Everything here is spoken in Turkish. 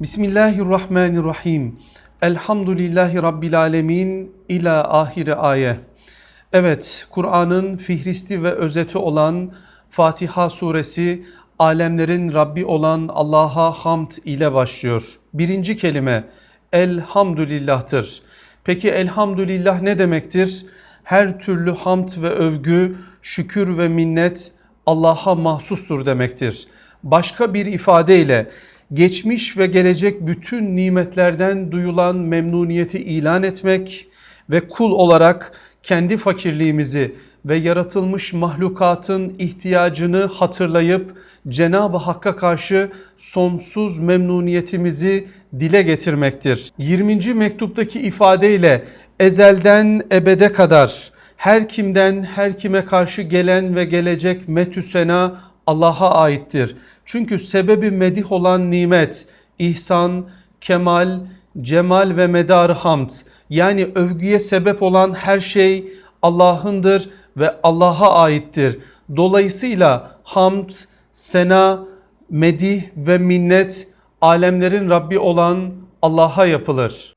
Bismillahirrahmanirrahim. Elhamdülillahi Rabbil alemin ila ahire aye. Evet, Kur'an'ın fihristi ve özeti olan Fatiha suresi alemlerin Rabbi olan Allah'a hamd ile başlıyor. Birinci kelime elhamdülillah'tır. Peki elhamdülillah ne demektir? Her türlü hamd ve övgü, şükür ve minnet Allah'a mahsustur demektir. Başka bir ifadeyle geçmiş ve gelecek bütün nimetlerden duyulan memnuniyeti ilan etmek ve kul olarak kendi fakirliğimizi ve yaratılmış mahlukatın ihtiyacını hatırlayıp Cenab-ı Hakk'a karşı sonsuz memnuniyetimizi dile getirmektir. 20. mektuptaki ifadeyle ezelden ebede kadar her kimden her kime karşı gelen ve gelecek metü sena Allah'a aittir. Çünkü sebebi medih olan nimet, ihsan, kemal, cemal ve medar hamd yani övgüye sebep olan her şey Allah'ındır ve Allah'a aittir. Dolayısıyla hamd, sena, medih ve minnet alemlerin Rabbi olan Allah'a yapılır.